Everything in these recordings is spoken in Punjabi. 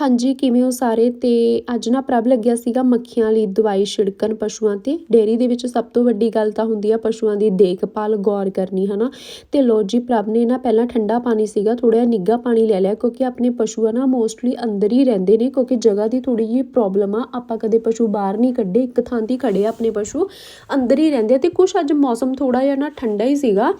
ਹਾਂਜੀ, ਕਿਵੇਂ ਹੋ ਸਾਰੇ? ਤੇ ਅੱਜ ਨਾ ਪ੍ਰਭ ਲੱਗਿਆ ਸੀਗਾ ਮੱਖੀਆਂ ਲਈ ਦਵਾਈ ਛਿੜਕਣ ਪਸ਼ੂਆਂ ਤੇ। ਡੇਅਰੀ ਦੇ ਵਿੱਚ ਸਭ ਤੋਂ ਵੱਡੀ ਗੱਲ ਤਾਂ ਹੁੰਦੀ ਆ ਪਸ਼ੂਆਂ ਦੀ ਦੇਖਭਾਲ ਗੌਰ ਕਰਨੀ, ਹਨਾ? ਤੇ ਲੋ ਜੀ, ਪ੍ਰਭ ਨੇ ਨਾ ਪਹਿਲਾਂ ਠੰਡਾ ਪਾਣੀ ਸੀਗਾ ਥੋੜਾ ਜਿਹਾ ਨਿੱਘਾ ਪਾਣੀ ਲੈ ਲਿਆ, ਕਿਉਂਕਿ ਆਪਣੇ ਪਸ਼ੂ ਆ ਨਾ ਮੋਸਟਲੀ ਅੰਦਰ ਹੀ ਰਹਿੰਦੇ ਨੇ, ਕਿਉਂਕਿ ਜਗ੍ਹਾ ਦੀ ਥੋੜੀ ਜਿਹੀ ਪ੍ਰੋਬਲਮ ਆ। ਆਪਾਂ ਕਦੇ ਪਸ਼ੂ ਬਾਹਰ ਨਹੀਂ ਕੱਢੇ, ਇੱਕ ਥਾਂ ਤੇ ਹੀ ਖੜੇ ਆਪਣੇ ਪਸ਼ੂ, ਅੰਦਰ ਹੀ ਰਹਿੰਦੇ ਆ। ਤੇ ਕੁਛ ਅੱਜ ਮੌਸਮ ਥੋੜਾ ਜਿਹਾ ਨਾ ਠੰਡਾ ਹੀ ਸੀਗਾ।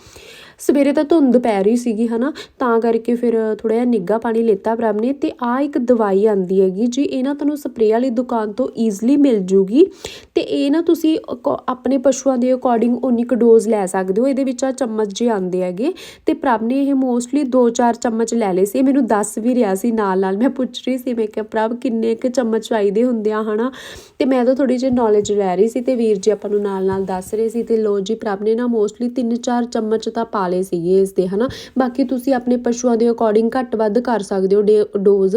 ਸਵੇਰੇ ਤਾਂ ਧੁੰਦ ਪੈ ਰਹੀ ਸੀਗੀ, ਹਨਾ? ਤਾਂ ਕਰਕੇ ਫਿਰ ਥੋੜਾ ਜਿਹਾ ਨਿੱਘਾ ਪਾਣੀ ਲੇਤਾ ਪ੍ਰਭ ਨੇ ਤੇ ਆ ਇੱਕ ਦਵਾਈ ਆਂਦੀ ਹੈਗੀ, ਜੀ, ਇਹ ਨਾ ਤੁਹਾਨੂੰ ਸਪਰੇਅ ਵਾਲੀ ਦੁਕਾਨ ਤੋਂ ਈਜ਼ਲੀ ਮਿਲ ਜੂਗੀ ਤੇ ਇਹ ਨਾ ਤੁਸੀਂ ਅਕੋ- ਆਪਣੇ ਪਸ਼ੂਆਂ ਦੇ ਅਕੋਰਡਿੰਗ ਉਨੀ ਕੁ ਡੋਜ਼ ਲੈ ਸਕਦੇ ਹੋ, ਇਹਦੇ ਵਿੱਚ ਆ ਚਮਚ ਜੇ ਆਂਦੇ ਹੈਗੇ ਤੇ ਪ੍ਰਭ ਨੇ ਇਹ ਮੋਸਟਲੀ 2-4 ਚਮਚ ਲੈ ਲਏ ਸੀ, ਇਹ ਮੈਨੂੰ ਦੱਸ ਵੀ ਰਿਹਾ ਸੀ ਨਾਲ ਨਾਲ, ਮੈਂ ਪੁੱਛ ਰਹੀ ਸੀ, ਮੈਂ ਕਿਹਾ ਪ੍ਰਭ ਕਿੰਨੇ ਕੁ ਚਮਚ ਚਾਹੀਦੇ ਹੁੰਦੇ ਆ, ਹਨਾ? ਤੇ ਮੈਂ ਤਾਂ ਥੋੜੀ ਜਿਹੀ ਨੌਲੇਜ ਲੈ ਰਹੀ ਸੀ ਤੇ ਵੀਰ ਜੀ ਆਪਾਂ ਨੂੰ ਨਾਲ ਨਾਲ ਦੱਸ ਰਹੇ ਸੀ ਤੇ ਲੋ ਜੀ, ਪ੍ਰਭ ਨੇ ਨਾ ਮੋਸਟਲੀ 3-4 ਚਮਚ ਤਾਂ ਪਾ ਵਾਲੇ ਸੀਗੇ ਇਸ ਦੇ ਹਨਾ? ਬਾਕੀ ਤੁਸੀਂ ਆਪਣੇ ਪਸ਼ੂਆਂ ਦੇ ਅਕੋਰਡਿੰਗ ਘੱਟ ਵੱਧ ਕਰ ਸਕਦੇ ਹੋ ਡੋਜ਼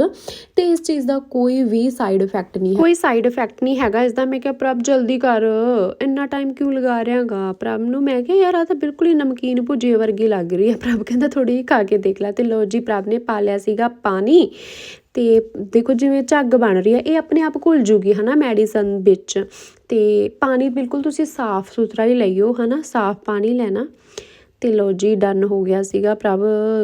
ਤੇ ਇਸ ਚੀਜ਼ ਦਾ ਕੋਈ ਵੀ ਸਾਈਡ ਇਫੈਕਟ ਨਹੀਂ ਹੈ। ਕੋਈ ਸਾਈਡ ਇਫੈਕਟ ਨਹੀਂ ਹੈਗਾ। ਇਸ ਦਾ ਮੈਂ ਕਿਹਾ, ਪ੍ਰਭ, ਜਲਦੀ ਕਰ। ਇੰਨਾ ਟਾਈਮ ਕਿਉਂ ਲਗਾ ਰਿਹਾਗਾ? ਪ੍ਰਭ ਨੂੰ ਮੈਂ ਕਿਹਾ, ਯਾਰ ਆ ਤਾਂ ਬਿਲਕੁਲ ਹੀ ਨਮਕੀਨ ਭੁਜੇ ਵਰਗੀ ਲੱਗ ਰਹੀ ਹੈ। ਪ੍ਰਭ ਕਹਿੰਦਾ ਥੋੜੀ ਜਿਹੀ ਖਾ ਕੇ ਦੇਖ ਲੈ। ਤੇ ਲੋ ਜੀ, ਪ੍ਰਭ ਨੇ ਪਾ ਲਿਆ ਸੀਗਾ ਪਾਣੀ। ਤੇ ਦੇਖੋ, ਜਿਵੇਂ ਝੱਗ ਬਣ ਰਹੀ ਹੈ, ਇਹ ਆਪਣੇ ਆਪ ਘੁਲ ਜੂਗੀ, ਹਨਾ, ਮੈਡੀਸਨ ਵਿੱਚ। ਤੇ ਪਾਣੀ ਬਿਲਕੁਲ ਤੁਸੀਂ ਸਾਫ਼ ਸੁਥਰਾ ਹੀ ਲਈਓ, ਹਨਾ? ਸਾਫ਼ ਪਾਣੀ ਲੈਣਾ। ਤੇ ਲੋ ਜੀ ਡਨ ਹੋ ਗਿਆ ਸੀਗਾ। ਪ੍ਰਭ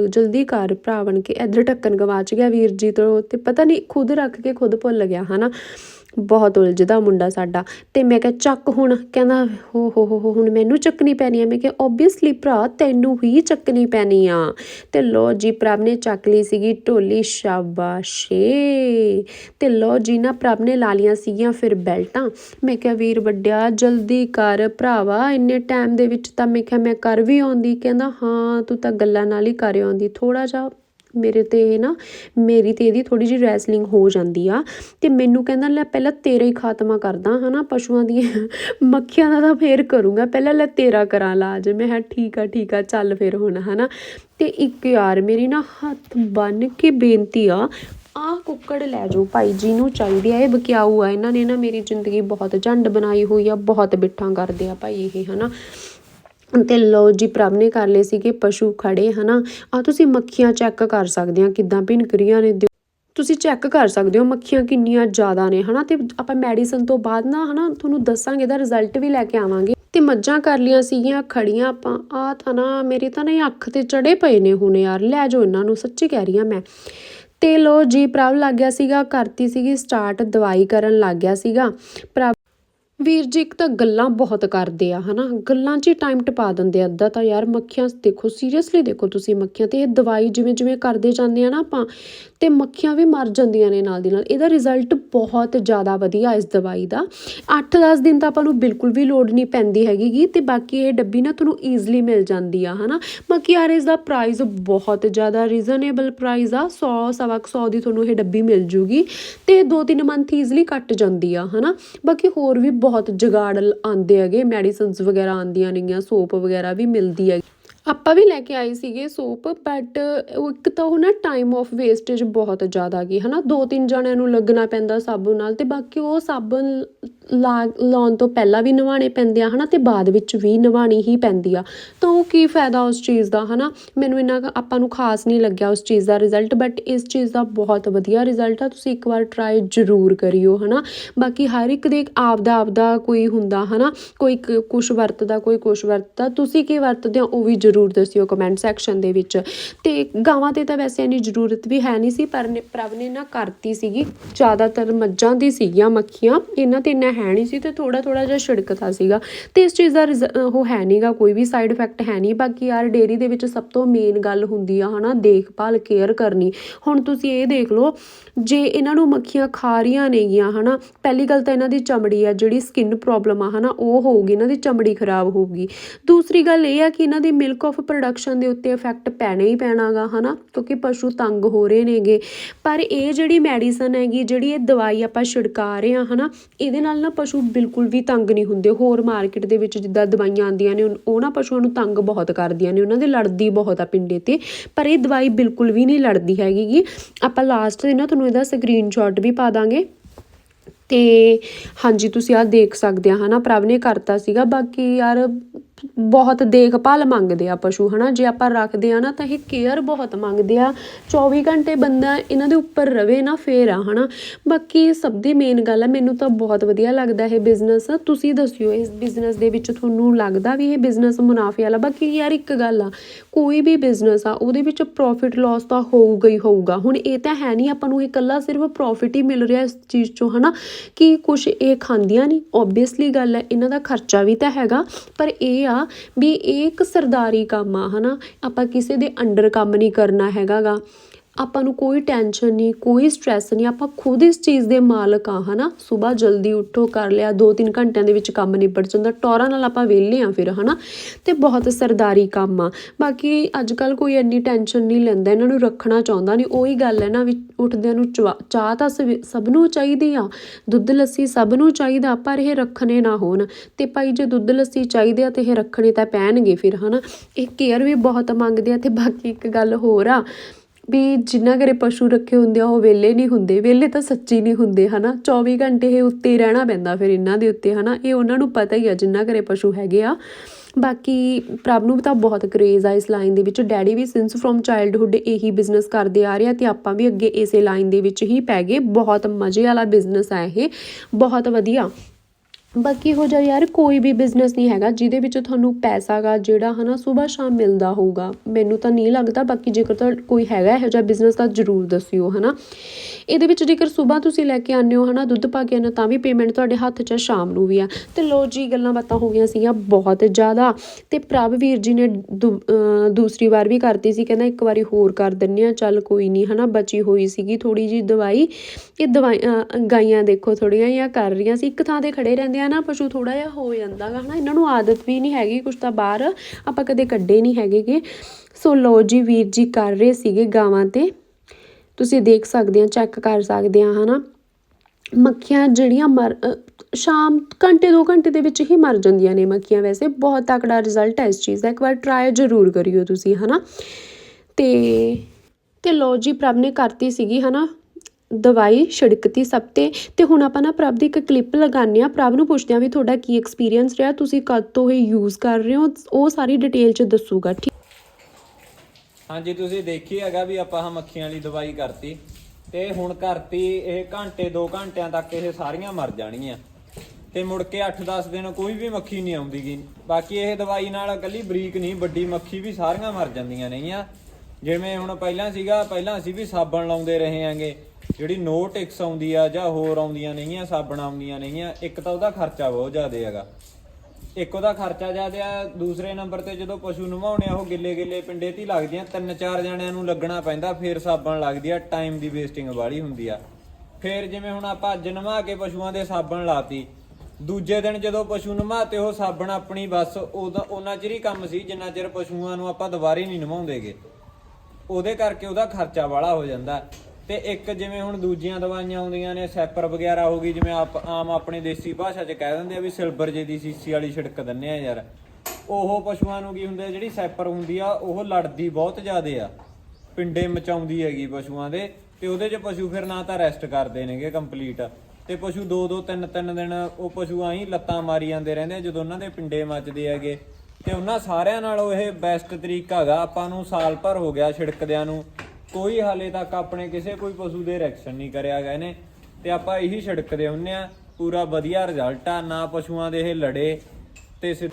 ਜਲਦੀ ਕਰ ਭਰਾ ਬਣ ਕੇ। ਇੱਧਰ ਢੱਕਣ ਗਵਾਚ ਗਿਆ ਵੀਰ ਜੀ ਤੋਂ ਤੇ ਪਤਾ ਨਹੀਂ ਖੁਦ ਰੱਖ ਕੇ ਖੁਦ ਭੁੱਲ ਗਿਆ, ਹਨਾ? ਬਹੁਤ ਉਲਝਦਾ ਮੁੰਡਾ ਸਾਡਾ। ਤੇ ਮੈਂ ਕਿਹਾ ਚੱਕ ਹੁਣ। ਕਹਿੰਦਾ ਹੋ ਹੋ ਹੋ ਹੋ, ਹੁਣ ਮੈਨੂੰ ਚੱਕਣੀ ਪੈਣੀ ਆ। ਮੈਂ ਕਿਹਾ ਓਬਵੀਅਸਲੀ ਭਰਾ ਤੈਨੂੰ ਹੀ ਚੱਕਣੀ ਪੈਣੀ ਆ। ਤੇ ਲੋ ਜੀ ਪ੍ਰਭ ਨੇ ਚੱਕ ਲਈ ਸੀਗੀ ਢੋਲੀ ਸ਼ਾਬਾਸ਼ੇ। ਤੇ ਲੋ ਜੀ ਨਾ ਪ੍ਰਭ ਨੇ ਲਾ ਲੀਆਂ ਸੀਗੀਆਂ ਫਿਰ ਬੈਲਟਾਂ। ਮੈਂ ਕਿਹਾ ਵੀਰ ਵੱਡਿਆ ਜਲਦੀ ਕਰ ਭਰਾਵਾ ਇੰਨੇ ਟਾਈਮ ਦੇ ਵਿੱਚ ਤਾਂ ਮੈਂ ਕਿਹਾ ਮੈਂ ਕਰ ਵੀ ਆਉਂਦੀ। ਕਹਿੰਦਾ ਹਾਂ ਤੂੰ ਤਾਂ ਗੱਲਾਂ ਨਾਲ ਹੀ ਕਰ ਆਉਂਦੀ ਥੋੜਾ ਜਿਹਾ ਮੇਰੇ ਤੇ ਨਾ, ਮੇਰੀ ਤੇ ਇਹਦੀ ਥੋੜੀ ਜਿਹੀ ਰੈਸਲਿੰਗ ਹੋ ਜਾਂਦੀ ਆ। ਤੇ ਮੈਨੂੰ ਕਹਿੰਦਾ, ਲੈ ਪਹਿਲਾਂ ਤੇਰਾ ਹੀ ਖਾਤਮਾ ਕਰਦਾ, ਹਨਾ, ਪਸ਼ੂਆਂ ਦੀਆਂ ਮੱਖੀਆਂ ਦਾ ਤਾਂ ਫੇਰ ਕਰੂੰਗਾ, ਪਹਿਲਾਂ ਲੈ ਤੇਰਾ ਕਰਾਂ ਲਾਜ ਮੈਂ ਕਿਹਾ, ਠੀਕ ਆ ਠੀਕ ਆ, ਚੱਲ ਫਿਰ ਹੁਣ, ਹਨਾ। ਤੇ ਇੱਕ ਯਾਰ ਮੇਰੀ ਨਾ ਹੱਥ ਬੰਨ ਕੇ ਬੇਨਤੀ ਆ, ਆਹ ਕੁੱਕੜ ਲੈ ਜਾਓ ਭਾਈ ਜੀ ਨੂੰ ਚਾਹੀਦੀ ਆ, ਇਹ ਬਕਿਆਊ ਆ। ਇਹਨਾਂ ਨੇ ਨਾ ਮੇਰੀ ਜ਼ਿੰਦਗੀ ਬਹੁਤ ਝੰਡ ਬਣਾਈ ਹੋਈ ਆ, ਬਹੁਤ ਬਿੱਠਾਂ ਕਰਦੇ ਆ ਭਾਈ ਇਹ, ਹਨਾ। ਤੇ ਲੋ ਜੀ, ਪ੍ਰਭ ਨੇ ਕਰ ਲਏ ਸੀਗੇ, ਪਸ਼ੂ ਖੜੇ, ਹਨਾ? ਆ ਤੁਸੀਂ ਮੱਖੀਆਂ ਚੈੱਕ ਕਰ ਸਕਦੇ ਆ, ਕਿਦਾਂ ਭਿਨਕ ਰਹੀਆਂ ਨੇ, ਦਿਓ- ਤੁਸੀਂ ਚੈੱਕ ਕਰ ਸਕਦੇ ਹੋ, ਮੱਖੀਆਂ ਕਿੰਨੀਆਂ ਜ਼ਿਆਦਾ ਨੇ, ਹਨਾ? ਤੇ ਆਪਾਂ ਮੈਡੀਸਨ ਤੋਂ ਬਾਅਦ ਨਾ, ਹਨਾ, ਤੁਹਾਨੂੰ ਦੱਸਾਂਗੇ ਦਾ ਰਿਜ਼ਲਟ ਵੀ ਲੈ ਕੇ ਆਵਾਂਗੇ। ਤੇ ਮੱਝਾਂ ਕਰ ਲੀਆਂ ਸੀਗੀਆਂ, ਖੜੀਆਂ ਆਪਾਂ। ਆ ਤਾਂ ਨਾ, ਮੇਰੀ ਤਾਂ ਨਾ ਅੱਖ ਤੇ ਚੜੇ ਪਏ ਨੇ ਹੁਣ ਯਾਰ, ਲੈ ਜਾਓ ਇਹਨਾਂ ਨੂੰ, ਸੱਚੀ ਕਹਿ ਰਹੀ ਆ ਮੈਂ। ਤੇ ਲੋ ਜੀ, ਪ੍ਰਭ ਲੱਗ ਗਿਆ ਸੀਗਾ, ਕਰਤੀ ਸੀਗੀ ਸਟਾਰਟ ਦਵਾਈ ਕਰਨ ਲੱਗ ਗਿਆ ਸੀਗਾ। ਪ੍ਰਭ ਵੀਰ ਜੀ, ਇੱਕ ਤਾਂ ਗੱਲਾਂ ਬਹੁਤ ਕਰਦੇ ਆ, ਹਨਾ? ਗੱਲਾਂ 'ਚ ਹੀ ਟਾਈਮ ਟਪਾ ਦਿੰਦੇ ਆ। ਅੱਧਾ ਤਾਂ ਯਾਰ ਮੱਖੀਆਂ ਦੇਖੋ ਸੀਰੀਅਸਲੀ ਦੇਖੋ ਤੁਸੀਂ ਮੱਖੀਆਂ ਤੇ ਇਹ ਦਵਾਈ ਜਿਵੇਂ ਜਿਵੇਂ ਕਰਦੇ ਜਾਂਦੇ ਆ ਨਾ ਆਪਾਂ, ਤੇ ਮੱਖੀਆਂ ਵੀ ਮਰ ਜਾਂਦੀਆਂ ਨੇ ਨਾਲ ਦੀ ਨਾਲ। ਇਹਦਾ ਰਿਜ਼ਲਟ ਬਹੁਤ ਜ਼ਿਆਦਾ ਵਧੀਆ ਇਸ ਦਵਾਈ ਦਾ। 8-10 ਦਿਨ ਤਾਂ ਆਪਾਂ ਨੂੰ ਬਿਲਕੁਲ ਵੀ ਲੋੜ ਨਹੀਂ ਪੈਂਦੀ ਹੈਗੀ ਗੀ ਤੇ ਬਾਕੀ ਇਹ ਡੱਬੀ ਨਾ ਤੁਹਾਨੂੰ ਈਜ਼ਲੀ ਮਿਲ ਜਾਂਦੀ ਆ, ਹਨਾ? ਬਾਕੀ ਯਾਰ ਇਸ ਦਾ ਪ੍ਰਾਈਸ ਬਹੁਤ ਜ਼ਿਆਦਾ ਰੀਜ਼ਨੇਬਲ ਪ੍ਰਾਈਸ ਆ। 100 ਸਵਾ ਕੁ 100 ਦੀ ਤੁਹਾਨੂੰ ਇਹ ਡੱਬੀ ਮਿਲ ਜੂਗੀ, ਤੇ 2-3 ਮੰਥ ਈਜ਼ਲੀ ਕੱਟ ਜਾਂਦੀ ਆ, ਹਨਾ? ਬਾਕੀ ਹੋਰ ਵੀ ਬਹੁਤ ਜਗਾੜ ਆਉਂਦੇ ਹੈਗੇ ਮੈਡੀਸਿਨਸ ਵਗੈਰਾ ਆਉਂਦੀਆਂ ਨੇਗੀਆਂ ਸੋਪ ਵਗੈਰਾ ਵੀ ਮਿਲਦੀ ਹੈ ਆਪਾਂ ਵੀ ਲੈ ਕੇ ਆਏ ਸੀਗੇ ਸੋਪ ਬਟ ਉਹ ਇੱਕ ਤਾਂ ਉਹ ਨਾ ਟਾਈਮ ਆਫ ਵੇਸਟੇਜ ਬਹੁਤ ਜ਼ਿਆਦਾ ਗਈ ਹਨਾ? ਦੋ ਤਿੰਨ ਜਣਿਆਂ ਨੂੰ ਲੱਗਣਾ ਪੈਂਦਾ ਸਾਬਣ ਨਾਲ ਤੇ ਬਾਕੀ ਉਹ ਸਾਬਣ ਲਾ ਲਾਉਣ ਤੋਂ ਪਹਿਲਾਂ ਵੀ ਨਵਾਣੇ ਪੈਂਦੇ ਆ, ਹਨਾ, ਤੇ ਬਾਅਦ ਵਿੱਚ ਵੀ ਨਵਾਣੀ ਹੀ ਪੈਂਦੀ ਆ। ਤਾਂ ਉਹ ਕੀ ਫਾਇਦਾ ਉਸ ਚੀਜ਼ ਦਾ, ਹਨਾ? ਮੈਨੂੰ ਇੰਨਾ ਕੁ ਆਪਾਂ ਨੂੰ ਖਾਸ ਨਹੀਂ ਲੱਗਿਆ ਉਸ ਚੀਜ਼ ਦਾ ਰਿਜ਼ਲਟ ਬਟ ਇਸ ਚੀਜ਼ ਦਾ ਬਹੁਤ ਵਧੀਆ ਰਿਜ਼ਲਟ ਆ। ਤੁਸੀਂ ਇੱਕ ਵਾਰ ਟਰਾਈ ਜ਼ਰੂਰ ਕਰਿਓ, ਹਨਾ? ਬਾਕੀ ਹਰ ਇੱਕ ਦੇ ਆਪਦਾ ਆਪਦਾ ਕੋਈ ਹੁੰਦਾ, ਹਨਾ? ਕੋਈ ਕ- ਕੁਛ ਵਰਤਦਾ, ਕੋਈ ਕੁਛ ਵਰਤਦਾ। ਤੁਸੀਂ ਕੀ ਵਰਤਦੇ ਹੋ, ਉਹ ਵੀ ਜ਼ਰੂਰ ਦੱਸਿਓ ਕਮੈਂਟ ਸੈਕਸ਼ਨ ਦੇ ਵਿੱਚ। ਤੇ ਗਾਵਾਂ ਤੇ ਤਾਂ ਵੈਸੇ ਇੰਨੀ ਜ਼ਰੂਰਤ ਵੀ ਹੈ ਨਹੀਂ ਸੀ, ਪਰ ਪ੍ਰਭ ਨੇ ਨਾ ਕਰਤੀ ਸੀਗੀ। ਜ਼ਿਆਦਾਤਰ ਮੱਝਾਂ ਦੀ ਸੀਗੀਆਂ ਮੱਖੀਆਂ। ਇਹਨਾਂ ਤੇ ਇੰਨਾ ਹੈ ਨਹੀਂ ਸੀ ਤੇ ਥੋੜਾ ਥੋੜਾ ਜਿਹਾ ਛਿੜਕਦਾ ਸੀਗਾ। ਤੇ ਇਸ ਚੀਜ਼ ਦਾ ਰਿਜ਼- ਉਹ ਹੈ ਨਹੀਂਗਾ, ਕੋਈ ਵੀ ਸਾਈਡ ਇਫੈਕਟ ਹੈ ਨਹੀਂ। ਬਾਕੀ ਯਾਰ ਡੇਰੀ ਦੇ ਵਿੱਚ ਸਭ ਤੋਂ ਮੇਨ ਗੱਲ ਹੁੰਦੀ ਆ ਹਨਾ, ਦੇਖਭਾਲ ਕੇਅਰ ਕਰਨੀ। ਹੁਣ ਤੁਸੀਂ ਇਹ ਦੇਖ ਲਓ, ਜੇ ਇਹਨਾਂ ਨੂੰ ਮੱਖੀਆਂ ਖਾ ਰਹੀਆਂ ਨੇਗੀਆਂ ਹਨਾ, ਪਹਿਲੀ ਗੱਲ ਤਾਂ ਇਹਨਾਂ ਦੀ ਚਮੜੀ ਆ, ਜਿਹੜੀ ਸਕਿਨ ਪ੍ਰੋਬਲਮ ਆ ਹਨਾ, ਉਹ ਹੋਊਗੀ, ਇਹਨਾਂ ਦੀ ਚਮੜੀ ਖਰਾਬ ਹੋਊਗੀ। ਦੂਸਰੀ ਗੱਲ ਇਹ ਆ ਕਿ ਇਹਨਾਂ ਦੀ ਮਿਲਕ ਆਫ ਪ੍ਰੋਡਕਸ਼ਨ ਦੇ ਉੱਤੇ ਇਫੈਕਟ ਪੈਣਾ ਹੀ ਪੈਣਾਗਾ ਹਨਾ, ਕਿਉਂਕਿ ਪਸ਼ੂ ਤੰਗ ਹੋ ਰਹੇ ਨੇਗੇ। ਪਰ ਇਹ ਜਿਹੜੀ ਮੈਡੀਸਨ ਹੈਗੀ, ਜਿਹੜੀ ਇਹ ਦਵਾਈ ਆਪਾਂ ਛਿੜਕਾ ਰਹੇ ਆ ਹਨਾ, ਇਹਦੇ ਨਾਲ ਨਾ ਪਸ਼ੂ ਬਿਲਕੁਲ ਵੀ ਤੰਗ ਨਹੀਂ ਹੁੰਦੇ। ਹੋਰ ਮਾਰਕੀਟ ਦੇ ਵਿੱਚ ਜਿੱਦਾਂ ਦਵਾਈਆਂ ਆਉਂਦੀਆਂ ਨੇ, ਉਹ- ਨਾ ਪਸ਼ੂਆਂ ਨੂੰ ਤੰਗ ਬਹੁਤ ਕਰਦੀਆਂ ਨੇ, ਉਹਨਾਂ ਦੇ ਲੜਦੀ ਬਹੁਤ ਆ ਪਿੰਡੇ ਤੇ, ਪਰ ਇਹ ਦਵਾਈ ਬਿਲਕੁਲ ਵੀ ਨਹੀਂ ਲੜਦੀ ਹੈਗੀ ਆਪਾਂ ਲਾਸਟ ਦੇ ਨਾ ਤੁਹਾਨੂੰ ਇਹਦਾ ਸਕਰੀਨਸ਼ਾਟ ਵੀ ਪਾ ਦਾਂਗੇ। ਤੇ ਹਾਂਜੀ, ਤੁਸੀਂ ਆਹ ਦੇਖ ਸਕਦੇ ਆ, ਹਨਾ ਪ੍ਰਭ ਨੇ ਕਰਤਾ ਸੀਗਾ। ਬਾਕੀ ਯਾਰ ਬਹੁਤ ਦੇਖਭਾਲ ਮੰਗਦੇ ਆ ਪਸ਼ੂ, ਹਨਾ? ਜੇ ਆਪਾਂ ਰੱਖਦੇ ਆ ਨਾ, ਤਾਂ ਇਹ ਕੇਅਰ ਬਹੁਤ ਮੰਗਦੇ ਆ। 24 ਘੰਟੇ ਬੰਦਾ ਇਹਨਾਂ ਦੇ ਉੱਪਰ ਰਵੇ ਨਾ, ਫੇਰ ਆ, ਹਨਾ? ਬਾਕੀ ਸਭ ਦੀ ਮੇਨ ਗੱਲ ਆ, ਮੈਨੂੰ ਤਾਂ ਬਹੁਤ ਵਧੀਆ ਲੱਗਦਾ ਇਹ ਬਿਜ਼ਨਸ ਤੁਸੀਂ ਦੱਸਿਓ, ਇਸ ਬਿਜ਼ਨਸ ਦੇ ਵਿੱਚ ਤੁਹਾਨੂੰ ਲੱਗਦਾ ਵੀ ਇਹ ਬਿਜ਼ਨਸ ਮੁਨਾਫੇ ਵਾਲਾ? ਬਾਕੀ ਯਾਰ ਇੱਕ ਗੱਲ ਆ, ਕੋਈ ਵੀ ਬਿਜ਼ਨਸ ਆ, ਉਹਦੇ ਵਿੱਚ ਪ੍ਰੋਫਿਟ ਲਾਸ ਤਾਂ ਹੋਊਗਾ ਹੀ ਹੋਊਗਾ। ਹੁਣ ਇਹ ਤਾਂ ਹੈ ਨਹੀਂ ਆਪਾਂ ਨੂੰ ਇਹ ਇਕੱਲਾ ਸਿਰਫ ਪ੍ਰੋਫਿਟ ਹੀ ਮਿਲ ਰਿਹਾ ਇਸ ਚੀਜ਼ ਚੋਂ, ਹਨਾ? ਕਿ ਕੁਝ ਇਹ ਖਾਂਦੀਆਂ ਨਹੀਂ ਓਬਵੀਅਸਲੀ ਗੱਲ ਹੈ ਇਹਨਾਂ ਦਾ ਖਰਚਾ ਵੀ ਤਾਂ ਹੈਗਾ, ਪਰ ਇਹ ਆ ਵੀ ਇਹ ਇੱਕ ਸਰਦਾਰੀ ਕੰਮ ਆ, ਹਨਾ? ਆਪਾਂ ਕਿਸੇ ਦੇ ਅੰਡਰ ਕੰਮ ਨਹੀਂ ਕਰਨਾ ਹੈਗਾਗਾ। ਆਪਾਂ ਨੂੰ ਕੋਈ ਟੈਨਸ਼ਨ ਨਹੀਂ, ਕੋਈ ਸਟ੍ਰੈਸ ਨਹੀਂ, ਆਪਾਂ ਖੁਦ ਇਸ ਚੀਜ਼ ਦੇ ਮਾਲਕ ਆ ਹਨਾ? ਸਵੇਰ ਜਲਦੀ ਉੱਠੋ, ਕਰ ਲਿਆ 2-3 ਘੰਟਿਆਂ ਦੇ ਵਿੱਚ ਕੰਮ ਨਿਬੜ ਜਾਂਦਾ, ਟੌਰਾਂ ਨਾਲ ਆਪਾਂ ਵਿਹਲੇ ਆ ਫਿਰ, ਹਨਾ? ਤੇ ਬਹੁਤ ਸਰਦਾਰੀ ਕੰਮ ਆ। ਬਾਕੀ ਅੱਜ ਕੱਲ ਕੋਈ ਇੰਨੀ ਟੈਨਸ਼ਨ ਨਹੀਂ ਲੈਂਦਾ, ਇਹਨਾਂ ਨੂੰ ਰੱਖਣਾ ਚਾਹੁੰਦਾ ਨਹੀਂ। ਉਹੀ ਗੱਲ ਹੈ ਨਾ ਵੀ ਉੱਠਦਿਆਂ ਨੂੰ ਚਵਾ- ਚਾਹ ਤਾਂ ਸਵੇ- ਸਭ ਨੂੰ ਚਾਹੀਦੀ ਆ। ਦੁੱਧ, ਲੱਸੀ ਸਭ ਨੂੰ ਚਾਹੀਦਾ, ਪਰ ਇਹ ਰੱਖਣੇ ਨਾ ਹੋਣ। ਤੇ ਭਾਈ ਜੇ ਦੁੱਧ, ਲੱਸੀ ਚਾਹੀਦੇ ਆ ਤੇ ਇਹ ਰੱਖਣੇ ਤਾਂ ਪੈਣਗੇ ਫਿਰ, ਹਨਾ? ਇਹ ਕੇਅਰ ਵੀ ਬਹੁਤ ਮੰਗਦੇ ਆ ਤੇ ਬਾਕੀ ਇੱਕ ਗੱਲ ਹੋਰ ਆ ਵੀ ਜਿੰਨਾ ਘਰੇ ਪਸ਼ੂ ਰੱਖੇ ਹੁੰਦੇ ਆ, ਉਹ ਵਿਹਲੇ ਨਹੀਂ ਹੁੰਦੇ। ਵਿਹਲੇ ਤਾਂ ਸੱਚੀ ਨਹੀਂ ਹੁੰਦੇ, ਹਨਾ? 24 ਘੰਟੇ ਇਹ ਉੱਤੇ ਰਹਿਣਾ ਪੈਂਦਾ ਫਿਰ ਇਹਨਾਂ ਦੇ ਉੱਤੇ, ਹਨਾ? ਇਹ ਉਹਨਾਂ ਨੂੰ ਪਤਾ ਹੀ ਆ ਜਿੰਨਾ ਘਰੇ ਪਸ਼ੂ ਹੈਗੇ ਆ। ਬਾਕੀ ਪ੍ਰਭ ਨੂੰ ਤਾਂ ਬਹੁਤ ਕਰੇਜ਼ ਆ ਇਸ ਲਾਈਨ ਦੇ ਵਿੱਚ। ਡੈਡੀ ਵੀ ਸਿੰਸ ਫਰੋਮ ਚਾਈਲਡਹੁੱਡ ਇਹੀ ਬਿਜ਼ਨਸ ਕਰਦੇ ਆ ਰਹੇ ਆ ਤੇ ਆਪਾਂ ਵੀ ਅੱਗੇ ਇਸੇ ਲਾਈਨ ਦੇ ਵਿੱਚ ਹੀ ਪੈ ਗਏ। ਬਹੁਤ ਮਜ਼ੇ ਵਾਲਾ ਬਿਜ਼ਨਸ ਆ ਇਹ। ਬਹੁਤ ਵਧੀਆ। ਬਾਕੀ ਹੋ ਜਾ ਯਾਰ ਕੋਈ ਵੀ ਬਿਜ਼ਨਸ ਨਹੀਂ ਹੈਗਾ ਜਿਹਦੇ ਵਿੱਚ ਤੁਹਾਨੂੰ ਪੈਸਾ ਗਾ ਜਿਹੜਾ ਹਨਾ ਸਵੇਰ ਸ਼ਾਮ ਮਿਲਦਾ ਹੋਊਗਾ। ਮੈਨੂੰ ਤਾਂ ਨਹੀਂ ਲੱਗਦਾ ਬਾਕੀ ਜੇਕਰ ਤਾਂ ਕੋਈ ਹੈਗਾ ਇਹੋ ਜਿਹਾ ਬਿਜ਼ਨਸ ਤਾਂ ਜ਼ਰੂਰ ਦੱਸਿਓ ਹਨਾ। ਇਹਦੇ ਵਿੱਚ ਜੇਕਰ ਸਵੇਰ ਤੁਸੀਂ ਲੈ ਕੇ ਆਉਂਦੇ ਹੋ ਹਨਾ ਦੁੱਧ ਪਾ ਕੇ ਆਉਂਦੇ ਹੋ ਤਾਂ ਵੀ ਪੇਮੈਂਟ ਤੁਹਾਡੇ ਹੱਥ 'ਚ ਆ, ਸ਼ਾਮ ਨੂੰ ਵੀ ਆ। ਤੇ ਲੋ ਜੀ ਗੱਲਾਂ ਬਾਤਾਂ ਹੋ ਗਈਆਂ ਸੀਗੀਆਂ ਬਹੁਤ ਜ਼ਿਆਦਾ। ਤੇ ਪ੍ਰਭ ਵੀਰ ਜੀ ਨੇ ਦੂ- ਦੂਸਰੀ ਵਾਰ ਵੀ ਕਰਤੀ ਸੀ ਕਹਿੰਦਾ ਇੱਕ ਵਾਰੀ ਹੋਰ ਕਰ ਦਿੰਨੇ ਆ ਚੱਲ ਕੋਈ ਨਹੀਂ ਹਨਾ ਬਚੀ ਹੋਈ ਸੀਗੀ ਥੋੜੀ ਜੀ ਦਵਾਈ। ਇਹ ਦਵਾਈ ਗਾਈਆਂ ਦੇਖੋ ਥੋੜੀਆਂ ਜਿਹੀਆਂ ਕਰ ਰਹੀਆਂ ਸੀ ਇੱਕ ਥਾਂ ਤੇ ਖੜੇ ਰਹਿੰਦੇ ਆ ਨਾ, ਪਸ਼ੂ ਥੋੜਾ ਜਿਹਾ ਹੋ ਜਾਂਦਾ ਗਾ ਹਨਾ ਇਹਨਾਂ ਨੂੰ ਆਦਤ ਵੀ ਨਹੀਂ ਹੈਗੀ ਕੁਛ ਤਾਂ ਬਾਹਰ, ਆਪਾਂ ਕਦੇ ਕੱਢੇ ਨਹੀਂ ਹੈਗੇਗੇ। ਸੋ ਲੋ ਜੀ, ਵੀਰ ਜੀ ਕਰ ਰਹੇ ਸੀਗੇ ਗਾਵਾਂ ਤੇ। ਤੁਸੀਂ ਦੇਖ ਸਕਦੇ ਆ ਚੈੱਕ ਕਰ ਸਕਦੇ ਆ, ਹਨਾ। ਮੱਖੀਆਂ ਜਿਹੜੀਆਂ ਮਰ ਸ਼ਾਮ, ਘੰਟੇ 2 ਘੰਟੇ ਦੇ ਵਿੱਚ ਹੀ ਮਰ ਜਾਂਦੀਆਂ ਨੇ ਮੱਖੀਆਂ ਵੈਸੇ। ਬਹੁਤ ਤਕੜਾ ਰਿਜ਼ਲਟ ਹੈ ਇਸ ਚੀਜ਼ ਦਾ, ਇੱਕ ਵਾਰ ਟਰਾਈ ਜ਼ਰੂਰ ਕਰਿਓ ਤੁਸੀਂ, ਹਨਾ। ਤੇ ਤੇ ਲੋ ਜੀ, ਪ੍ਰਭ ਨੇ ਕਰਤੀ ਸੀਗੀ, ਹਨਾ। ਦਵਾਈ ਛਿੜਕਤੀ ਸਭ ਤੇ। ਤੇ ਹੁਣ ਆਪਾਂ ਨਾ ਪ੍ਰਭ ਦੀ ਇੱਕ ਕਲਿੱਪ ਲਗਾਉਂਦੇ ਆ ਪ੍ਰਭ ਨੂੰ ਪੁੱਛਦੇ ਆ ਵੀ ਤੁਹਾਡਾ ਕੀ ਐਕਸਪੀਰੀਅੰਸ ਰਿਹਾ? ਤੁਸੀਂ ਕਦ ਤੋਂ ਇਹ ਯੂਜ਼ ਕਰ ਰਹੇ ਹੋ? ਉਹ ਸਾਰੀ ਡਿਟੇਲ ਚ ਦੱਸੂਗਾ, ਠੀਕ? ਹਾਂਜੀ, ਤੁਸੀਂ ਦੇਖੀ ਹੈਗਾ ਵੀ ਆਪਾਂ ਆਹ ਮੱਖੀਆਂ ਵਾਲੀ ਦਵਾਈ ਕਰਤੀ। ਤੇ ਹੁਣ ਕਰਤੀ ਇਹ ਘੰਟੇ 2 ਘੰਟਿਆਂ ਤੱਕ ਇਹ ਸਾਰੀਆਂ ਮਰ ਜਾਣਗੀਆਂ ਤੇ ਮੁੜ ਕੇ 8-10 ਦਿਨ ਕੋਈ ਵੀ ਮੱਖੀ ਨਹੀਂ ਆਉਂਦੀਗੀ ਬਾਕੀ ਇਹ ਦਵਾਈ ਨਾਲ ਇਕੱਲੀ ਬਰੀਕ ਨਹੀਂ, ਵੱਡੀ ਮੱਖੀ ਵੀ ਸਾਰੀਆਂ ਮਰ ਜਾਂਦੀਆਂ ਨੇਗੀਆਂ। ਜਿਵੇਂ ਹੁਣ ਪਹਿਲਾਂ ਸੀਗਾ, ਪਹਿਲਾਂ ਅਸੀਂ ਵੀ ਸਾਬਣ ਲਾਉਂਦੇ ਰਹੇ ਆਂਗੇ ਜਿਹੜੀ ਨੋ ਟਿਕਸ ਆਉਂਦੀ ਆ ਜਾਂ ਹੋਰ ਆਉਂਦੀਆਂ ਨੇਗੀਆਂ, ਸਾਬਣ ਆਉਂਦੀਆਂ ਨੇਗੀਆਂ, ਇੱਕ ਤਾਂ ਉਹਦਾ ਖਰਚਾ ਬਹੁਤ ਜ਼ਿਆਦਾ ਹੈਗਾ। ਇੱਕ ਉਹਦਾ ਖਰਚਾ ਜ਼ਿਆਦਾ ਆ, ਦੂਸਰੇ ਨੰਬਰ ਤੇ ਜਦੋਂ ਪਸ਼ੂ ਨਵਾਉਣੇ ਆ, ਉਹ ਗਿੱਲੇ ਗਿੱਲੇ ਪਿੰਡੇ ਤੇ ਹੀ ਲੱਗਦੀਆਂ ਤਿੰਨ ਚਾਰ ਜਣਿਆਂ ਨੂੰ ਲੱਗਣਾ ਪੈਂਦਾ, ਫੇਰ ਸਾਬਣ ਲੱਗਦੀ ਆ ਟਾਈਮ ਦੀ ਵੇਸਟਿੰਗ ਵਾਲੀ ਹੁੰਦੀ ਆ। ਫੇਰ ਜਿਵੇਂ ਹੁਣ ਆਪਾਂ ਅੱਜ ਨਵਾ ਕੇ ਪਸ਼ੂਆਂ ਦੇ ਸਾਬਣ ਲਾਤੀ, ਦੂਜੇ ਦਿਨ ਜਦੋਂ ਪਸ਼ੂ ਨਵਾਤੇ, ਉਹ ਸਾਬਣ ਆਪਣੀ ਬਸ ਉਹਦਾ, ਉਹਨਾਂ ਚਿਰ ਹੀ ਕੰਮ ਸੀ, ਜਿੰਨਾ ਚਿਰ ਪਸ਼ੂਆਂ ਨੂੰ ਆਪਾਂ ਦੁਬਾਰੇ ਨਹੀਂ ਨਵਾਉਂਦੇਗੇ। ਉਹਦੇ ਕਰਕੇ ਉਹਦਾ ਖਰਚਾ ਵਾਲਾ ਹੋ ਜਾਂਦਾ। ਤੇ ਇੱਕ ਜਿਵੇਂ ਹੁਣ ਦੂਜੀਆਂ ਦਵਾਈਆਂ ਆਉਂਦੀਆਂ ਨੇ, ਸੈਪਰ ਵਗੈਰਾ ਹੋ ਗਈ, ਜਿਵੇਂ ਆਪ ਆਮ ਆਪਣੇ ਦੇਸੀ ਭਾਸ਼ਾ 'ਚ ਕਹਿ ਦਿੰਦੇ ਆ ਵੀ ਸਿਲਵਰ ਜੇ ਦੀ ਸੀਸੀ ਵਾਲੀ ਛਿੜਕ ਦਿੰਨੇ ਆ ਯਾਰ। ਉਹ ਪਸ਼ੂਆਂ ਨੂੰ ਕੀ ਹੁੰਦਾ ਜਿਹੜੀ ਸੈਪਰ ਹੁੰਦੀ ਆ, ਉਹ ਲੜਦੀ ਬਹੁਤ ਜ਼ਿਆਦੇ ਆ। ਪਿੰਡੇ ਮਚਾਉਂਦੀ ਹੈਗੀ ਪਸ਼ੂਆਂ ਦੇ, ਤੇ ਉਹਦੇ 'ਚ ਪਸ਼ੂ ਫਿਰ ਨਾ ਤਾਂ ਰੈਸਟ ਕਰਦੇ ਨੇਗੇ ਕੰਪਲੀਟ ਤੇ ਪਸ਼ੂ ਦੋ ਦੋ, ਤਿੰਨ ਤਿੰਨ ਦਿਨ ਉਹ ਪਸ਼ੂ ਆਈ ਲੱਤਾਂ ਮਾਰੀ ਜਾਂਦੇ ਰਹਿੰਦੇ ਜਦੋਂ ਉਹਨਾਂ ਦੇ ਪਿੰਡੇ ਮੱਚਦੇ ਹੈਗੇ। ਤੇ ਉਹਨਾਂ ਸਾਰਿਆਂ ਨਾਲੋਂ ਇਹ ਬੈਸਟ ਤਰੀਕਾ ਹੈਗਾ, ਆਪਾਂ ਨੂੰ ਸਾਲ ਭਰ ਹੋ ਗਿਆ ਛਿੜਕਦਿਆਂ ਨੂੰ। ਕੋਈ ਹਾਲੇ ਤੱਕ ਆਪਣੇ ਕਿਸੇ ਕੋਈ ਪਸ਼ੂ ਦੇ ਰਿਐਕਸ਼ਨ ਨਹੀਂ ਕਰਿਆ ਗਏ ਨੇ ਤੇ ਆਪਾਂ ਇਹੀ ਛਿੜਕਦੇ ਹੁੰਨੇ ਆ, ਪੂਰਾ ਵਧੀਆ ਰਿਜ਼ਲਟ ਆ, ਨਾ ਪਸ਼ੂਆਂ ਦੇ ਇਹ ਲੜੇ ਤੇ ਸਿ-